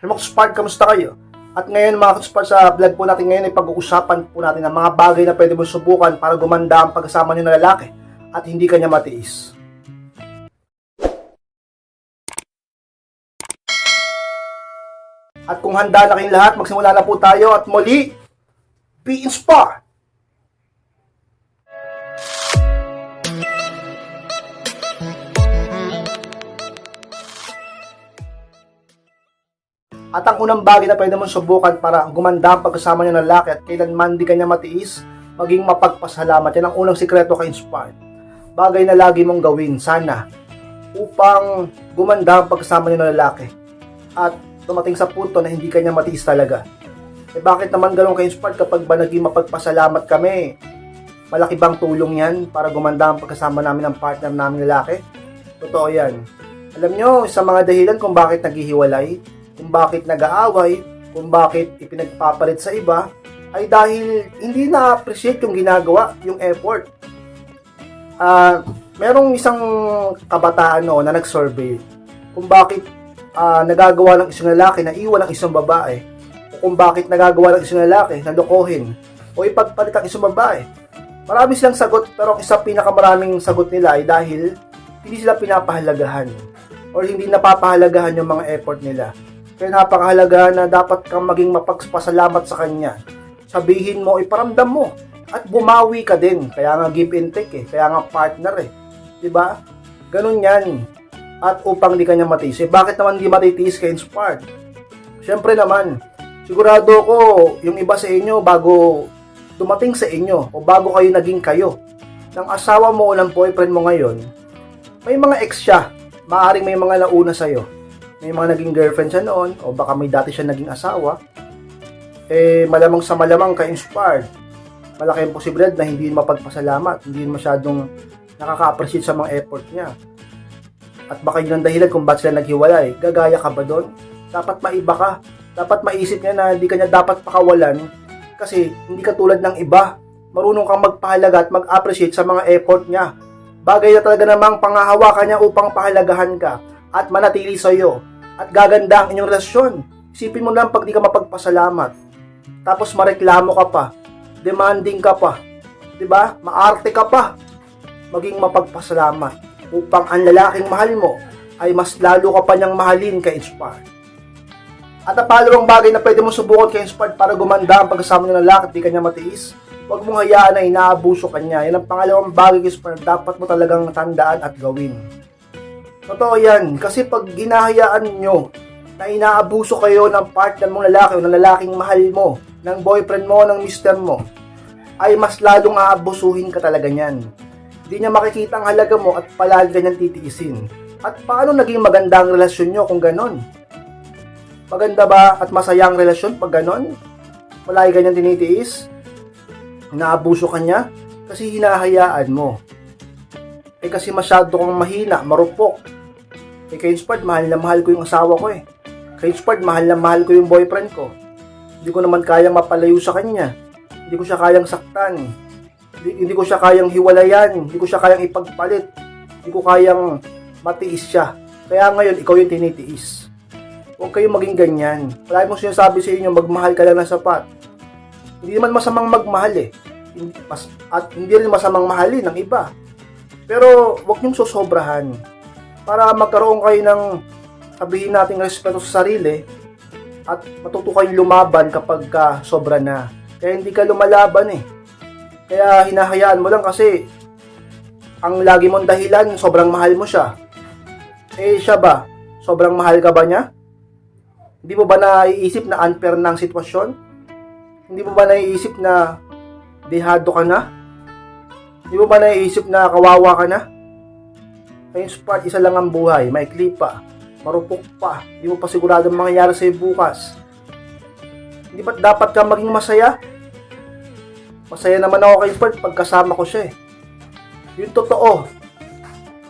Hello mga Spark, kamusta kayo? At ngayon mga Spark, sa vlog po natin ngayon ay pag-uusapan po natin ang mga bagay na pwede mong subukan para gumanda ang pagkasama niyo na lalaki at hindi kanya matiis. At kung handa na kayong lahat, magsimula na po tayo at muli, be inspired! At ang unang bagay na pwede mong subukan para gumanda ang pagkasama niyo ng lalaki at kailanman di kanya matiis, maging mapagpasalamat. Yan ang unang sikreto kay Inspired. Bagay na lagi mong gawin, sana, upang gumanda ang pagkasama niyo ng lalaki. At dumating sa punto na hindi kanya matiis talaga. Eh bakit naman ganun kay Inspired kapag ba naging mapagpasalamat kami? Malaki bang tulong yan para gumanda ang pagkasama namin ng partner namin lalaki? Totoo yan. Alam nyo, sa mga dahilan kung bakit naghihiwalay, kung bakit nag-aaway, kung bakit ipinagpapalit sa iba, ay dahil hindi na-appreciate yung ginagawa, yung effort. Ah, merong isang kabataan noon na nag-survey kung bakit ah, nagagawa ng isang lalaki na iwan ang isang babae o kung bakit nagagawa ng isang lalaki na lokohin o ipagpalit ang isang babae. Marami silang sagot pero ang isa pinakamaraming sagot nila ay dahil hindi sila pinapahalagahan or hindi napapahalagahan yung mga effort nila. Kaya napakahalaga na dapat kang maging mapagpasalamat sa kanya. Sabihin mo, iparamdam mo. At bumawi ka din. Kaya nga give and take eh. Kaya nga partner eh. ba? Ganun yan. At upang di kanya matiis. Eh, bakit naman di matitiis kay Inspired? Siyempre naman, sigurado ko yung iba sa inyo bago dumating sa inyo o bago kayo naging kayo ng asawa mo o ng boyfriend mo ngayon, may mga ex siya. Maaring may mga nauna sa'yo may mga naging girlfriend siya noon o baka may dati siya naging asawa, eh malamang sa malamang ka-inspired. Malaki ang posibilidad na hindi yun mapagpasalamat, hindi yun masyadong nakaka-appreciate sa mga effort niya. At baka yun ang dahilan kung ba't sila naghiwalay. Gagaya ka ba doon? Dapat maiba ka. Dapat maisip niya na hindi kanya dapat pakawalan kasi hindi ka tulad ng iba. Marunong kang magpahalaga at mag-appreciate sa mga effort niya. Bagay na talaga namang pangahawakan niya upang pahalagahan ka at manatili sa iyo at gaganda ang inyong relasyon. Isipin mo lang pag di ka mapagpasalamat. Tapos mareklamo ka pa. Demanding ka pa. 'Di ba? Maarte ka pa. Maging mapagpasalamat upang ang lalaking mahal mo ay mas lalo ka pa niyang mahalin kay Inspired. At ang pangalawang bagay na pwede mo subukan kay Inspired para gumanda ang pagkasama ng lalaki at di kanya matiis, huwag mong hayaan na inaabuso ka niya. Yan ang pangalawang bagay kay Inspired dapat mo talagang tandaan at gawin. Totoo yan. Kasi pag ginahayaan nyo na inaabuso kayo ng partner mong lalaki o ng lalaking mahal mo, ng boyfriend mo, ng mister mo, ay mas lalong aabusuhin ka talaga niyan. Hindi niya makikita ang halaga mo at palagi ganyan titiisin. At paano naging maganda ang relasyon nyo kung ganon? Maganda ba at masaya ang relasyon pag ganon? Palagi ganyan tinitiis? Naabuso ka niya? Kasi hinahayaan mo. Eh kasi masyado kang mahina, marupok. Eh kay Inspired, mahal na mahal ko yung asawa ko eh. Kay Inspired, mahal na mahal ko yung boyfriend ko. Hindi ko naman kayang mapalayo sa kanya. Hindi ko siya kayang saktan. Hindi, hindi ko siya kayang hiwalayan. Hindi ko siya kayang ipagpalit. Hindi ko kayang matiis siya. Kaya ngayon, ikaw yung tinitiis. Huwag kayong maging ganyan. Palagi mo sinasabi sa inyo, magmahal ka lang ng sapat. Hindi naman masamang magmahal eh. At hindi rin masamang mahalin ng iba. Pero wag niyong sosobrahan. Para magkaroon kayo ng sabihin natin respeto sa sarili at matuto kayong lumaban kapag ka sobra na. Kaya hindi ka lumalaban eh. Kaya hinahayaan mo lang kasi ang lagi mong dahilan, sobrang mahal mo siya. Eh siya ba? Sobrang mahal ka ba niya? Hindi mo ba naiisip na unfair na sitwasyon? Hindi mo ba naiisip na dehado ka na? Di mo ba naiisip na kawawa ka na? Ayun part, isa lang ang buhay, maikli pa, marupok pa, di mo pa sigurado ang mangyayari sa'yo bukas. Hindi ba dapat ka maging masaya? Masaya naman ako kay Spart pagkasama ko siya eh. Yung totoo,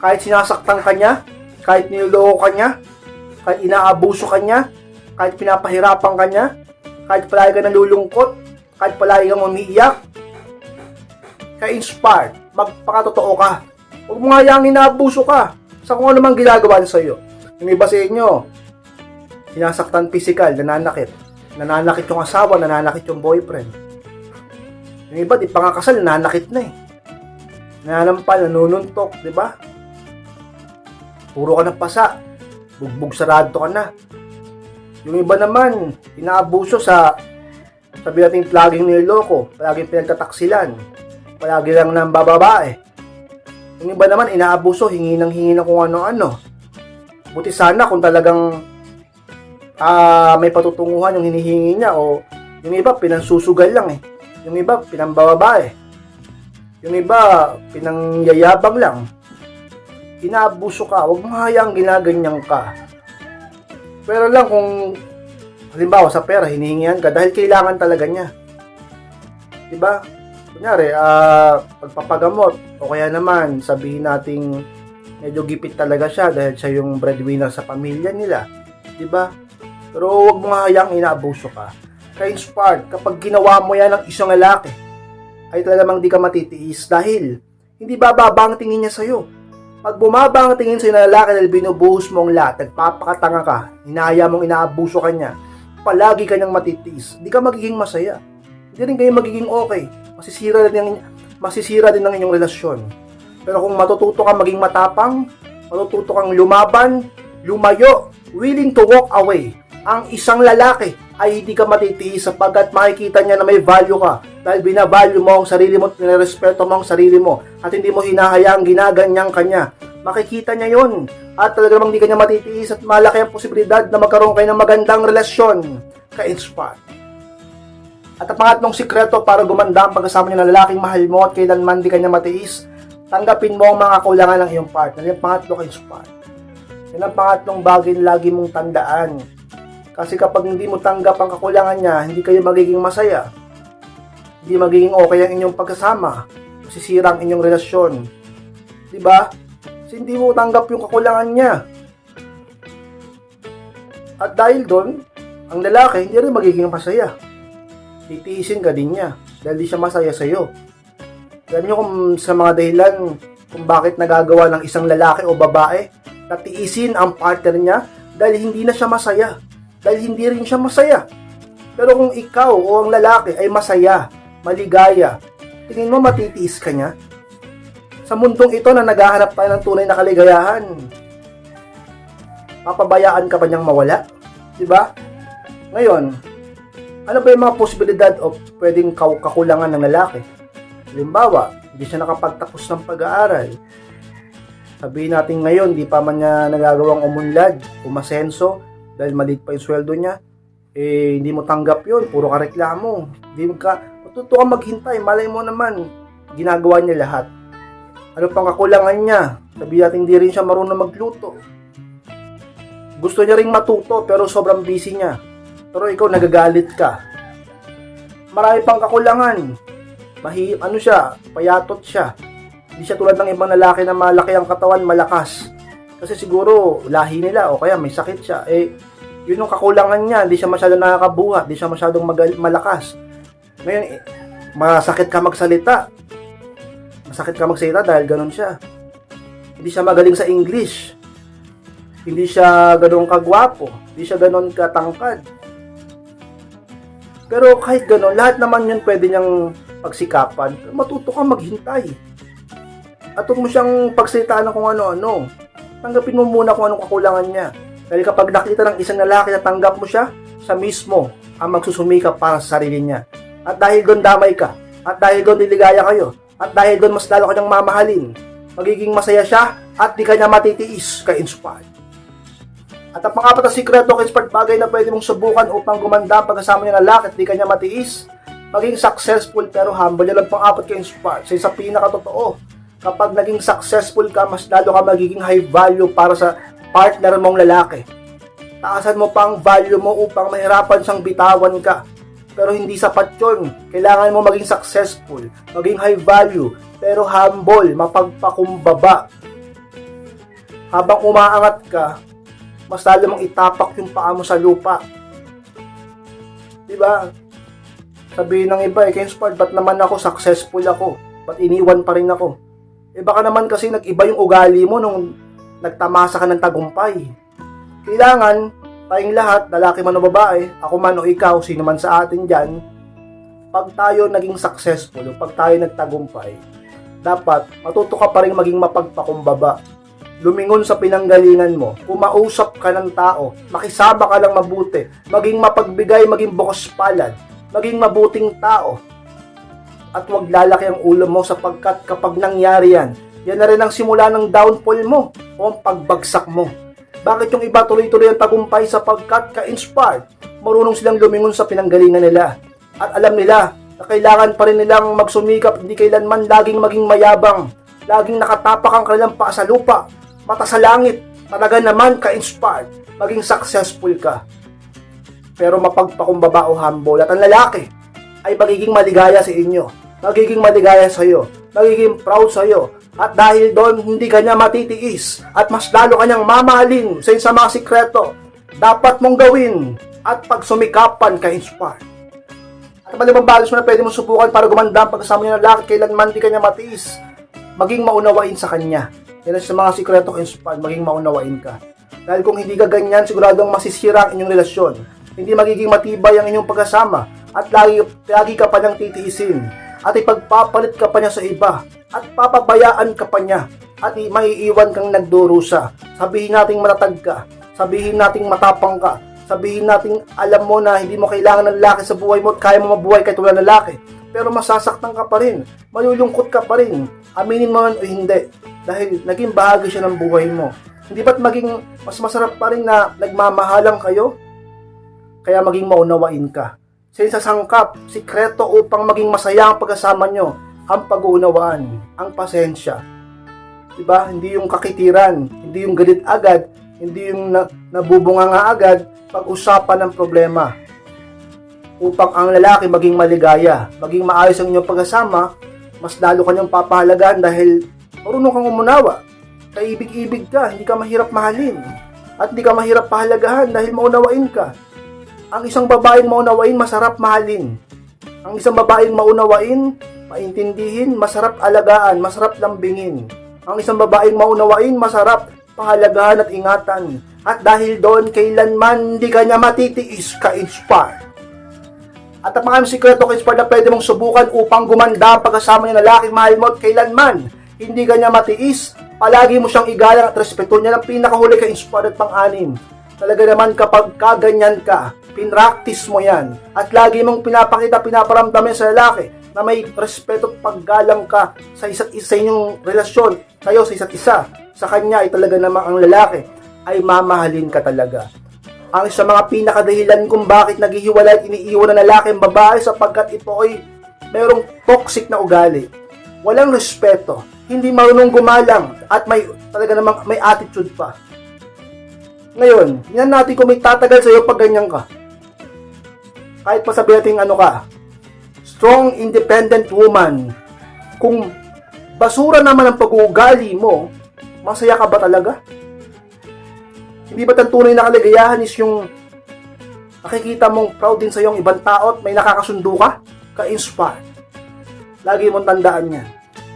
kahit sinasaktan ka niya, kahit niloloko ka niya, kahit inaabuso ka niya, kahit pinapahirapan ka niya, kahit palagi ka nalulungkot, kahit palagi kang umiiyak, ka-inspired, magpakatotoo ka. Huwag mo nga inaabuso ka sa kung ano mang ginagawa niya sa'yo. Yung iba sa inyo, sinasaktan physical, nananakit. Nananakit yung asawa, nananakit yung boyfriend. Yung iba, di pa nga kasal, nananakit na eh. Nananampal, nanununtok, di ba? Puro ka ng pasa. Bugbog sarado ka na. Yung iba naman, inaabuso sa sabi natin laging niloloko, palaging pinagtataksilan, palagi lang nang bababae. Yung iba naman, inaabuso, hingi ng hingi ng kung ano-ano. Buti sana kung talagang ah may patutunguhan yung hinihingi niya o yung iba, pinansusugal lang eh. Yung iba, pinambababae. Yung iba, pinangyayabang lang. Inaabuso ka, huwag mo hayang ginaganyan ka. Pero lang kung halimbawa sa pera, hinihingihan ka dahil kailangan talaga niya. 'Di ba? Kunyari, ah pagpapagamot o kaya naman sabihin nating medyo gipit talaga siya dahil siya yung breadwinner sa pamilya nila. 'Di ba? Pero huwag mo nga hayang inaabuso ka. Ka-inspired, kapag ginawa mo yan ng isang lalaki, ay talagang di ka matitiis dahil hindi bababa ang tingin niya sa'yo. Pag bumaba ang tingin sa'yo ng lalaki dahil binubuhos mo ang lahat, nagpapakatanga ka, inaya mong inaabuso ka niya, palagi ka niyang matitiis. Hindi ka magiging masaya. Hindi rin kayo magiging okay. Masisira din ang, masisira din ang inyong relasyon. Pero kung matututo kang maging matapang, matututo kang lumaban, lumayo, willing to walk away, ang isang lalaki ay hindi ka matitiis sapagkat makikita niya na may value ka dahil binavalue mo ang sarili mo at nirespeto mo ang sarili mo at hindi mo hinahayaang ginaganyan kanya. Makikita niya yon at talaga namang hindi ka niya matitiis at malaki ang posibilidad na magkaroon kayo ng magandang relasyon ka-inspire. At ang pangatlong sikreto para gumanda ang pagkasama niyo ng lalaking mahal mo at kailanman di ka niya matiis, tanggapin mo ang mga kulangan ng iyong partner. Yan ang pangatlo ka-inspire. Yan ang pangatlong bagay na lagi mong tandaan. Kasi kapag hindi mo tanggap ang kakulangan niya, hindi kayo magiging masaya. Hindi magiging okay ang inyong pagkasama. Masisira ang inyong relasyon. Di ba? Kasi hindi mo tanggap yung kakulangan niya. At dahil doon, ang lalaki hindi rin magiging masaya. Titiisin ka din niya dahil di siya masaya sa'yo. Alam niyo kung sa mga dahilan kung bakit nagagawa ng isang lalaki o babae na tiisin ang partner niya dahil hindi na siya masaya. Dahil hindi rin siya masaya. Pero kung ikaw o ang lalaki ay masaya, maligaya, tingin mo matitiis ka niya? Sa mundong ito na naghahanap tayo ng tunay na kaligayahan, papabayaan ka ba niyang mawala? Di ba? Ngayon, ano ba yung mga posibilidad o pwedeng kakulangan ng lalaki? Halimbawa, hindi siya nakapagtapos ng pag-aaral. Sabihin natin ngayon, di pa man niya nagagawang umunlad, umasenso, dahil maliit pa yung sweldo niya, eh, hindi mo tanggap yun, puro ka reklamo. Hindi ka, matuto ka maghintay, malay mo naman, ginagawa niya lahat. Ano pang kakulangan niya? Sabihin natin hindi rin siya marunong magluto. Gusto niya ring matuto, pero sobrang busy niya. Pero ikaw nagagalit ka. Marami pang kakulangan. Mahi, ano siya, payatot siya. Hindi siya tulad ng ibang lalaki na malaki ang katawan, malakas. Kasi siguro, lahi nila o kaya may sakit siya. Eh, yun yung kakulangan niya. Hindi siya masyadong nakakabuhat. Hindi siya masyadong magal- malakas. Ngayon, eh, masakit ka magsalita. Masakit ka magsalita dahil ganun siya. Hindi siya magaling sa English. Hindi siya ganun kagwapo. Hindi siya ganun katangkad. Pero kahit ganun, lahat naman yun pwede niyang pagsikapan. Matuto ka maghintay. At huwag mo siyang pagsalitaan ng kung ano-ano. Tanggapin mo muna kung anong kakulangan niya. Dahil kapag nakita ng isang lalaki na tanggap mo siya, siya mismo ang magsusumikap para sa sarili niya. At dahil doon damay ka, at dahil doon liligaya kayo, at dahil doon mas lalo ka niyang mamahalin, magiging masaya siya at di ka niya matitiis ka-inspired. At ang pangapat na sikreto ka-inspired bagay na pwede mong subukan upang gumanda pagkasama niya ng lalaki at di ka niya matiis, maging successful pero humble. Yan ang pang-apat ka-inspired. Sa isa pinakatotoo, kapag naging successful ka, mas lalo ka magiging high value para sa partner mong lalaki. Taasan mo pang value mo upang mahirapan siyang bitawan ka. Pero hindi sapat yun. Kailangan mo maging successful, maging high value, pero humble, mapagpakumbaba. Habang umaangat ka, mas lalo mong itapak yung paa mo sa lupa. Diba? Sabihin ng iba, eh, Kenspard, ba't naman ako successful ako? Ba't iniwan pa rin ako? Eh baka naman kasi nag-iba yung ugali mo nung nagtamasa ka ng tagumpay. Kailangan, tayong lahat, lalaki man o babae, ako man o ikaw, sino man sa atin dyan, pag tayo naging successful pag tayo nagtagumpay, dapat matuto ka pa rin maging mapagpakumbaba. Lumingon sa pinanggalingan mo, kumausap ka ng tao, makisama ka lang mabuti, maging mapagbigay, maging bukas palad, maging mabuting tao. At huwag lalaki ang ulo mo sapagkat kapag nangyari yan, yan na rin ang simula ng downfall mo o ang pagbagsak mo. Bakit yung iba tuloy-tuloy ang tagumpay sapagkat ka-inspired? Marunong silang lumingon sa pinanggalingan nila. At alam nila na kailangan pa rin nilang magsumikap, hindi kailanman laging maging mayabang. Laging nakatapak ang kanilang paa sa lupa, mata sa langit. Talaga naman ka-inspired, maging successful ka. Pero mapagpakumbaba o humble at ang lalaki ay magiging maligaya sa inyo. Magiging maligaya sa iyo. Magiging proud sa iyo. At dahil doon, hindi kanya matitiis. At mas lalo kanyang mamahalin sa sa mga sikreto. Dapat mong gawin at pagsumikapan ka inspired. At malibang balos mo na pwede mong subukan para gumanda ang pagkasama niya ng lalaki kailanman di kanya matiis. Maging maunawain sa kanya. Yan sa mga sikreto inspired, maging maunawain ka. Dahil kung hindi ka ganyan, siguradong masisira ang inyong relasyon. Hindi magiging matibay ang inyong pagkasama at lagi, lagi ka pa niyang titiisin at ipagpapalit ka pa niya sa iba at papabayaan ka pa niya at maiiwan kang nagdurusa. Sabihin nating matatag ka, sabihin nating matapang ka, sabihin nating alam mo na hindi mo kailangan ng lalaki sa buhay mo at kaya mo mabuhay kahit wala lalaki. Pero masasaktan ka pa rin, malulungkot ka pa rin, aminin mo man o hindi, dahil naging bahagi siya ng buhay mo. Hindi ba't maging mas masarap pa rin na nagmamahalang kayo? Kaya maging maunawain ka. Sa isa sangkap, sikreto upang maging masaya ang pagkasama nyo, ang pag-uunawaan, ang pasensya. Diba? Hindi yung kakitiran, hindi yung galit agad, hindi yung na, nabubunga nga agad, pag-usapan ng problema. Upang ang lalaki maging maligaya, maging maayos ang inyong pagkasama, mas lalo kanyang papahalagaan dahil marunong kang umunawa. Kaibig-ibig ka, hindi ka mahirap mahalin. At hindi ka mahirap pahalagahan dahil maunawain ka. Ang isang babaeng maunawain, masarap mahalin. Ang isang babaeng maunawain, maintindihin, masarap alagaan, masarap lambingin. Ang isang babaeng maunawain, masarap pahalagahan at ingatan. At dahil doon, kailanman hindi ka niya matitiis ka-inspire. At ang mga sikreto ka-inspire na pwede mong subukan upang gumanda ang pagkasama niya na lalaking mahal mo at kailanman hindi ka matiis, palagi mo siyang igalang at respeto niya ng pinakahuli ka-inspire at pang-anim. Talaga naman kapag kaganyan ka, pinractice mo yan at lagi mong pinapakita, pinaparamdam sa lalaki na may respeto at paggalang ka sa isa't isa inyong relasyon, kayo sa isa't isa. Sa kanya ay talaga namang ang lalaki ay mamahalin ka talaga. Ang sa mga pinakadahilan kung bakit naghihiwalay at iniiwan ng lalaki ang babae sapagkat ito ay mayroong toxic na ugali. Walang respeto, hindi marunong gumalang at may talaga namang may attitude pa. Ngayon, yan natin kung may tatagal sa'yo pag ganyan ka. Kahit pa sabihin natin ano ka, strong, independent woman, kung basura naman ang pag-uugali mo, masaya ka ba talaga? Hindi ba ang tunay na kaligayahan is yung nakikita mong proud din sa yung ibang tao at may nakakasundo ka? Ka-inspire. Lagi mong tandaan yan.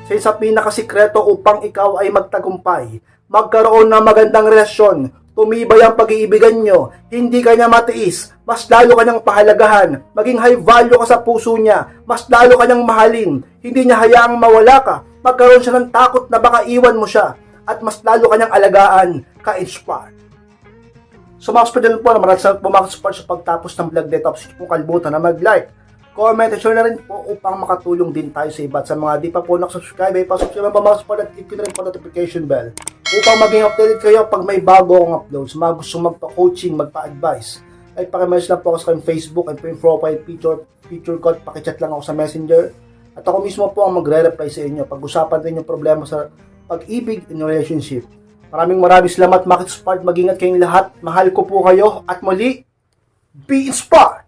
Sa isa pinakasikreto upang ikaw ay magtagumpay, magkaroon ng magandang relasyon, tumibay ang pag-iibigan nyo, hindi ka niya matiis, mas lalo ka niyang pahalagahan, maging high value ka sa puso niya, mas lalo ka niyang mahalin, hindi niya hayaang mawala ka, magkaroon siya ng takot na baka iwan mo siya, at mas lalo ka niyang alagaan, ka-inspire. So mga kasperdyan po, maraming salamat po mga support sa pagtapos ng vlog dito. Tapos kung kalimutan na mag-like, comment, and share na rin po upang makatulong din tayo sa iba. At sa mga di pa po nakasubscribe, ay pasubscribe pa mga support at click na rin po notification bell upang maging updated kayo pag may bago akong upload. Sa mga gusto magpa-coaching, magpa-advise, ay pakimessage lang po ako sa aking Facebook and po yung profile picture, picture at pakichat lang ako sa messenger. At ako mismo po ang magre-reply sa inyo. Pag-usapan din yung problema sa pag-ibig in relationship. Maraming maraming salamat, Makit Smart. Mag-ingat kayong lahat. Mahal ko po kayo. At muli, be inspired!